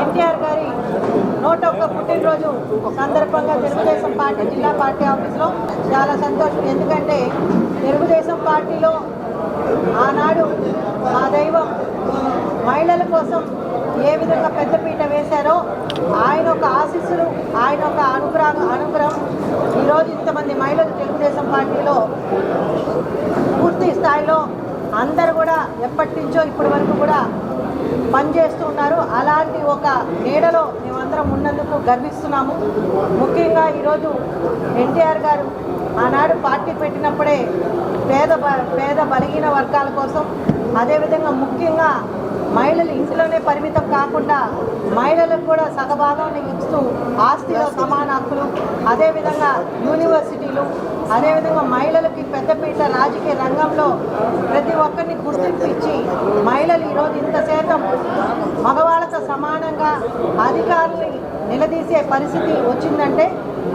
ఎన్టీఆర్ గారి నూట ఒక్క పుట్టినరోజు సందర్భంగా తెలుగుదేశం పార్టీ జిల్లా పార్టీ ఆఫీస్లో చాలా సంతోషం. ఎందుకంటే తెలుగుదేశం పార్టీలో ఆనాడు మా దైవం మహిళల కోసం ఏ విధంగా పెద్దపీట వేశారో ఆయన ఒక ఆశీస్సులు ఆయన ఒక అనుగ్రహం అనుగ్రహం. ఈరోజు ఇంతమంది మహిళలు తెలుగుదేశం పార్టీలో పూర్తి స్థాయిలో అందరు కూడా ఎప్పటి నుంచో ఇప్పటి వరకు కూడా పనిచేస్తూ ఉన్నారు. అలాంటి ఒక నీడలో మేమందరం ఉన్నందుకు గర్విస్తున్నాము. ముఖ్యంగా ఈరోజు ఎన్టీఆర్ గారు ఆనాడు పార్టీ పెట్టినప్పుడే పేద బ- పేద బలిగిన వర్గాల కోసం అదేవిధంగా ముఖ్యంగా మహిళలు ఇంట్లోనే పరిమితం కాకుండా మహిళలకు కూడా సగభాగాన్ని ఇస్తూ ఆస్తిలో సమాన హక్కులు అదేవిధంగా యూనివర్సిటీలు అదేవిధంగా మహిళలకు పెద్దపీట రాజకీయ రంగంలో ప్రతి ఒక్కరిని గుర్తింపు ఇచ్చి మహిళలు ఈరోజు ఇంత శాతం మగవాళ్ళతో సమానంగా అధికారులు నిలదీసే పరిస్థితి వచ్చిందంటే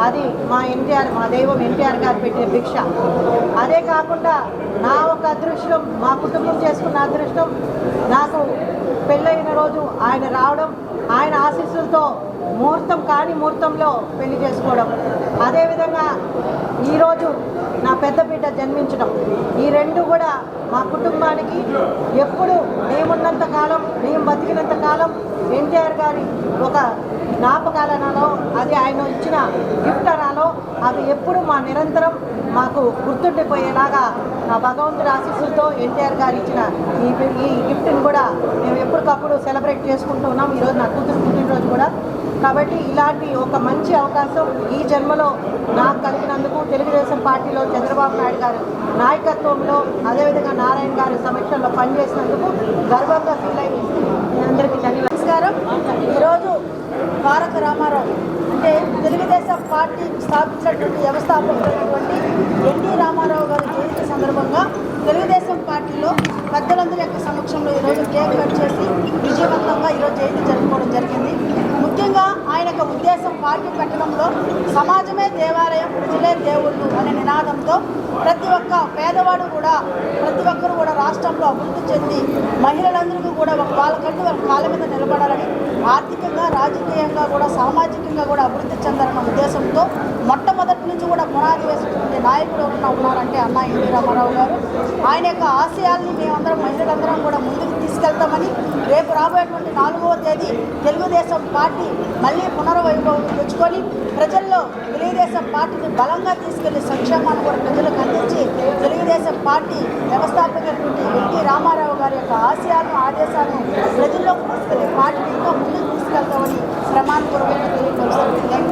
అది మా ఎన్టీఆర్ మా దైవం ఎన్టీఆర్ గారు పెట్టిన భిక్ష. అదే కాకుండా నా ఒక అదృష్టం మా కుటుంబం చేసుకున్న అదృష్టం నాకు పెళ్ళైన రోజు ఆయన రావడం ఆయన ఆశీస్సులతో ముహూర్తం కాని ముహూర్తంలో పెళ్ళి చేసుకోవడం. అదేవిధంగా ఈరోజు నా పెద్ద బిడ్డ జన్మించడం. ఈ రెండు కూడా మా కుటుంబానికి ఎప్పుడు మేమున్నంత కాలం మేము బతికినంత కాలం ఎన్టీఆర్ గారి ఒక జ్ఞాపకాలనాలో అది ఆయన ఇచ్చిన గిఫ్ట్ అనాలో అవి ఎప్పుడు మా నిరంతరం మాకు గుర్తుండిపోయేలాగా నా భగవంతుడి ఆశీస్సులతో ఎన్టీఆర్ గారు ఇచ్చిన ఈ ఈ గిఫ్ట్ని కూడా మేము ఎప్పటికప్పుడు సెలబ్రేట్ చేసుకుంటూ ఉన్నాం. ఈరోజు నా కూతురు పుట్టినరోజు కూడా. కాబట్టి ఇలాంటి ఒక మంచి అవకాశం ఈ జన్మలో నాకు కలిగినందుకు తెలుగుదేశం పార్టీలో చంద్రబాబు నాయుడు గారు నాయకత్వంలో అదేవిధంగా నారాయణ గారి సమక్షంలో పనిచేసినందుకు గర్వంగా ఫీల్ అయింది అందరికీ ధన్యవాదాలు. నమస్కారం. ఈరోజు తారక రామారావు అంటే తెలుగుదేశం పార్టీ స్థాపించినటువంటి వ్యవస్థాపకులైనటువంటి ఎన్టీ రామారావు గారు సందర్భంగా తెలుగుదేశం పార్టీలో పెద్దలందరి యొక్క సమక్షంలో ఈరోజు కేక్ కట్ చేసి విజయవంతంగా ఈరోజు జయంతి జరుపుకోవడం జరిగింది. ముఖ్యంగా ఆయన యొక్క ఉద్దేశం పార్టీ పెట్టడంలో సమాజమే దేవాలయం ప్రజలే దేవుళ్ళు అనే నినాదంతో ప్రతి ఒక్క పేదవాడు కూడా ప్రతి ఒక్కరు కూడా రాష్ట్రంలో అభివృద్ధి చెంది మహిళలందరికీ కూడా ఒక వాళ్ళకంటూ వాళ్ళ కాళ్ళ మీద నిలబడాలని ఆర్థికంగా రాజకీయంగా కూడా సామాజికంగా కూడా అభివృద్ధి చెందాలన్న ఉద్దేశంతో మొట్టమొదటి నుంచి కూడా పునాది వేసినటువంటి నాయకుడు ఎవరన్నా ఉన్నారంటే అన్న ఎన్టీ రామారావు గారు. ఆయన యొక్క ఆశయాల్ని మేమందరం మహిళలందరం కూడా ముందుకు తీసుకెళ్తామని రేపు రాబోయేటువంటి నాలుగవ తేదీ తెలుగుదేశం పార్టీ మళ్ళీ పునర్వైభవం తెచ్చుకొని ప్రజల్లో తెలుగుదేశం పార్టీని బలంగా తీసుకెళ్ళి సంక్షేమాన్ని కూడా ప్రజలకు అందించి తెలుగుదేశం పార్టీ వ్యవస్థాపకటువంటి ఎన్టీ రామారావు గారి యొక్క ఆశయాలను ఆదేశాలను ప్రజల్లోకి తీసుకెళ్ళి పార్టీని ఇంకా ముందుకు తీసుకెళ్తామని ప్రమాణపూర్వకంగా